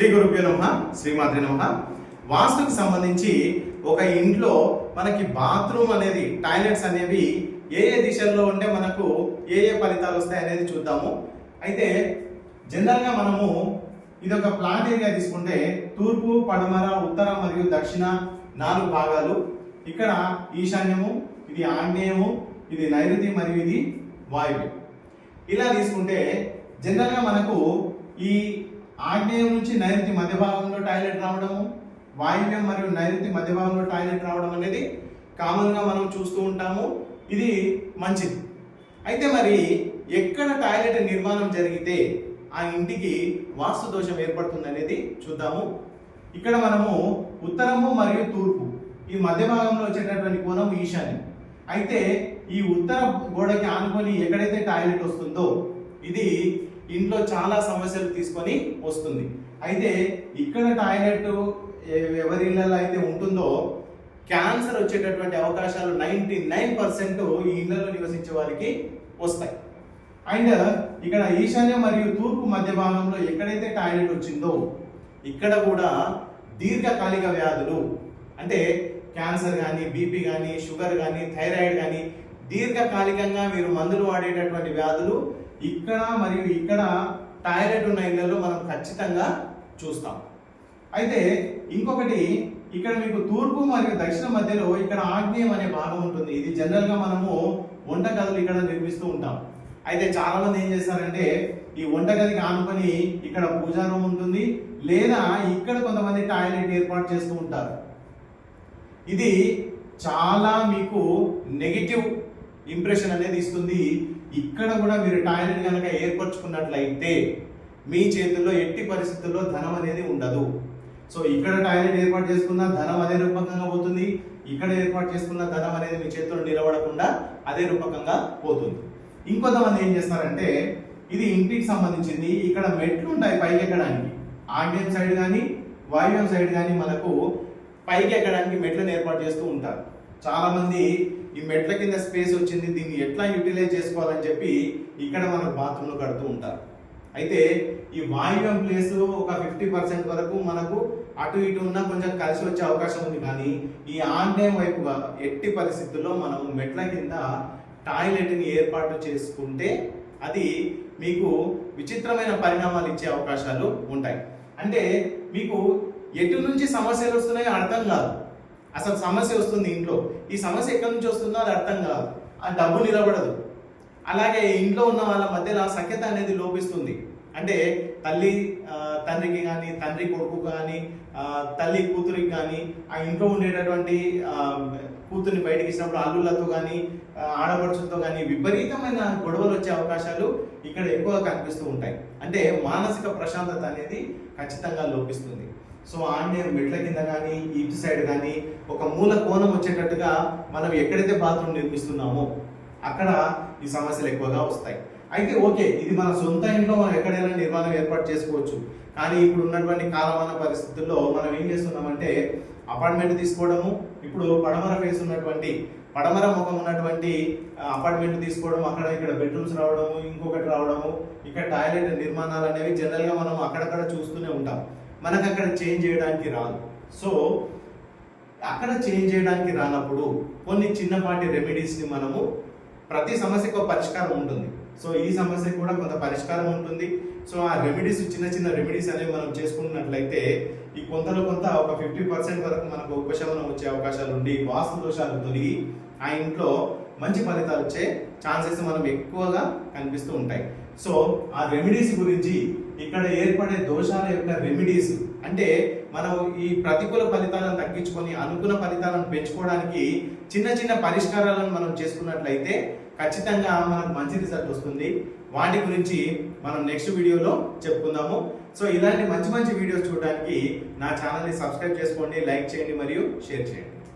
శ్రీ గురుభ్యో నమ శ్రీమాత్రి నమ. వాస్తుకు సంబంధించి ఒక ఇంట్లో మనకి బాత్రూమ్ అనేది టాయిలెట్స్ అనేవి ఏ ఏ దిశల్లో ఉంటే మనకు ఏ ఏ ఫలితాలు వస్తాయి అనేది చూద్దాము. అయితే జనరల్గా మనము ఇది ఒక ప్లాట్ ఏరియా తీసుకుంటే తూర్పు పడమర ఉత్తర మరియు దక్షిణ నాలుగు భాగాలు. ఇక్కడ ఈశాన్యము ఇది ఆగ్నేయము ఇది నైరుతి మరియు ఇది వాయువు. ఇలా తీసుకుంటే జనరల్గా మనకు ఈ ఆగ్నేయం నుంచి నైరుతి మధ్య భాగంలో టాయిలెట్ రావడము వాయువ్యం మరియు నైరుతి మధ్య భాగంలో టాయిలెట్ రావడం అనేది కామన్గా మనం చూస్తూ ఉంటాము. ఇది మంచిది. అయితే మరి ఎక్కడ టాయిలెట్ నిర్మాణం జరిగితే ఆ ఇంటికి వాస్తు దోషం ఏర్పడుతుంది అనేది చూద్దాము. ఇక్కడ మనము ఉత్తరము మరియు తూర్పు ఈ మధ్య భాగంలో వచ్చేటటువంటి కోణం ఈశాన్యం. అయితే ఈ ఉత్తర గోడకి ఆనుకొని ఎక్కడైతే టాయిలెట్ వస్తుందో ఇది ఇంట్లో చాలా సమస్యలు తీసుకొని వస్తుంది. అయితే ఇక్కడ టాయిలెట్ ఎవరి ఇళ్ళలో అయితే ఉంటుందో క్యాన్సర్ వచ్చేటటువంటి అవకాశాలు నైంటీ నైన్ పర్సెంట్ ఈ ఇళ్ళలో నివసించే వారికి వస్తాయి. అండ్ ఇక్కడ ఈశాన్య మరియు తూర్పు మధ్య భాగంలో ఎక్కడైతే టాయిలెట్ వచ్చిందో ఇక్కడ కూడా దీర్ఘకాలిక వ్యాధులు అంటే క్యాన్సర్ కానీ బీపీ కానీ షుగర్ కానీ థైరాయిడ్ కానీ దీర్ఘకాలికంగా మీరు మందులు వాడేటటువంటి వ్యాధులు ఇక్కడ మరియు ఇక్కడ టాయిలెట్ ఉన్న ఇళ్ళలో మనం ఖచ్చితంగా చూస్తాం. అయితే ఇంకొకటి ఇక్కడ మీకు తూర్పు మరియు దక్షిణ మధ్యలో ఇక్కడ ఆగ్నేయం అనే భాగం ఉంటుంది. ఇది జనరల్గా మనము వంటగదులు ఇక్కడ నిర్మిస్తూ ఉంటాం. అయితే చాలా మంది ఏం చేస్తారంటే ఈ వంటగదికి ఆనుకొని ఇక్కడ పూజా రూమ్ ఉంటుంది లేదా ఇక్కడ కొంతమంది టాయిలెట్ ఏర్పాటు చేస్తూ ఉంటారు. ఇది చాలా మీకు నెగిటివ్ ఇంప్రెషన్ అనేది ఇస్తుంది. ఇక్కడ కూడా మీరు టాయిలెట్ కనుక ఏర్పరచుకున్నట్లయితే మీ చేతుల్లో ఎట్టి పరిస్థితుల్లో ధనం అనేది ఉండదు. సో ఇక్కడ టాయిలెట్ ఏర్పాటు చేసుకున్న ధనం అదే రూపకంగా పోతుంది. ఇక్కడ ఏర్పాటు చేసుకున్న ధనం అనేది మీ చేతుల్లో నిలబడకుండా అదే రూపకంగా పోతుంది. ఇంకొంతమంది ఏం చేస్తారంటే ఇది ఇంటికి సంబంధించింది. ఇక్కడ మెట్లు ఉంటాయి పైకి ఎక్కడానికి. ఆగ్నేయం సైడ్ కానీ వాయువ్యం సైడ్ కానీ మనకు పైకి ఎక్కడానికి మెట్లను ఏర్పాటు చేస్తూ ఉంటారు. చాలా మంది ఈ మెట్ల కింద స్పేస్ వచ్చింది దీన్ని ఎట్లా యూటిలైజ్ చేసుకోవాలని చెప్పి ఇక్కడ మనకు బాత్రూమ్లు కడుతూ ఉంటారు. అయితే ఈ వాయువ్యం ప్లేస్ ఒక ఫిఫ్టీ పర్సెంట్ వరకు మనకు అటు ఇటు ఉన్నా కొంచెం కలిసి వచ్చే అవకాశం ఉంది. కానీ ఈ ఆగ్నేయం వైపుగా ఎట్టి పరిస్థితుల్లో మనం మెట్ల కింద టాయిలెట్ని ఏర్పాటు చేసుకుంటే అది మీకు విచిత్రమైన పరిణామాలు ఇచ్చే అవకాశాలు ఉంటాయి. అంటే మీకు ఎటు నుంచి సమస్యలు వస్తున్నాయో అర్థం కాదు. అసలు సమస్య వస్తుంది ఇంట్లో. ఈ సమస్య ఎక్కడి నుంచి వస్తుందో అది అర్థం కాదు. ఆ డబ్బు నిలబడదు. అలాగే ఇంట్లో ఉన్న వాళ్ళ మధ్యలో సఖ్యత అనేది లోపిస్తుంది. అంటే తల్లి తండ్రికి కానీ తండ్రి కొడుకు కానీ తల్లి కూతురికి కానీ ఆ ఇంట్లో ఉండేటటువంటి కూతుర్ని బయటకి ఇచ్చినప్పుడు అల్లులతో కానీ ఆడపడుచులతో కానీ విపరీతమైన గొడవలు వచ్చే అవకాశాలు ఇక్కడ ఎక్కువగా కనిపిస్తూ ఉంటాయి. అంటే మానసిక ప్రశాంతత అనేది ఖచ్చితంగా లోపిస్తుంది. సో ఆంజనేయం మెట్ల కింద కానీ ఇటు సైడ్ కానీ ఒక మూల కోణం వచ్చేటట్టుగా మనం ఎక్కడైతే బాత్రూమ్ నిర్మిస్తున్నామో అక్కడ ఈ సమస్యలు ఎక్కువగా వస్తాయి. అయితే ఓకే ఇది మన సొంత ఇంట్లో మనం ఎక్కడైనా నిర్మాణం ఏర్పాటు చేసుకోవచ్చు. కానీ ఇప్పుడు ఉన్నటువంటి కాలమాన పరిస్థితుల్లో మనం ఏం చేస్తున్నామంటే అపార్ట్మెంట్ తీసుకోవడము ఇప్పుడు పడమర ఫేస్ ఉన్నటువంటి పడమర ముఖం ఉన్నటువంటి అపార్ట్మెంట్ తీసుకోవడం అక్కడ ఇక్కడ బెడ్రూమ్స్ రావడము ఇంకొకటి రావడము ఇక్కడ టాయిలెట్ నిర్మాణాలు అనేవి జనరల్గా మనం అక్కడక్కడ చూస్తూనే ఉంటాం. మనకు అక్కడ చేంజ్ చేయడానికి రాదు. సో అక్కడ చేంజ్ చేయడానికి రానప్పుడు కొన్ని చిన్నపాటి రెమెడీస్ని మనము ప్రతి సమస్యకు పరిష్కారం ఉంటుంది. సో ఈ సమస్యకు కూడా కొంత పరిష్కారం ఉంటుంది. సో ఆ రెమెడీస్ చిన్న చిన్న రెమెడీస్ అనేవి మనం చేసుకున్నట్లయితే ఈ కొంతలో కొంత ఒక ఫిఫ్టీ పర్సెంట్ వరకు మనకు ఉపశమనం వచ్చే అవకాశాలు ఉండి వాస్తు దోషాలు తొలగి ఆ ఇంట్లో మంచి ఫలితాలు వచ్చే ఛాన్సెస్ మనం ఎక్కువగా కనిపిస్తూ ఉంటాయి. సో ఆ రెమెడీస్ గురించి ఇక్కడ ఏర్పడే దోషాల యొక్క రెమెడీస్ అంటే మనం ఈ ప్రతికూల ఫలితాలను తగ్గించుకొని అనుకున్న ఫలితాలను పెంచుకోవడానికి చిన్న చిన్న పరిష్కారాలను మనం చేసుకున్నట్లయితే ఖచ్చితంగా మనకు మంచి రిజల్ట్ వస్తుంది. వాటి గురించి మనం నెక్స్ట్ వీడియోలో చెప్పుకుందాము. సో ఇలాంటి మంచి మంచి వీడియోస్ చూడడానికి నా ఛానల్ని సబ్స్క్రైబ్ చేసుకోండి లైక్ చేయండి మరియు షేర్ చేయండి.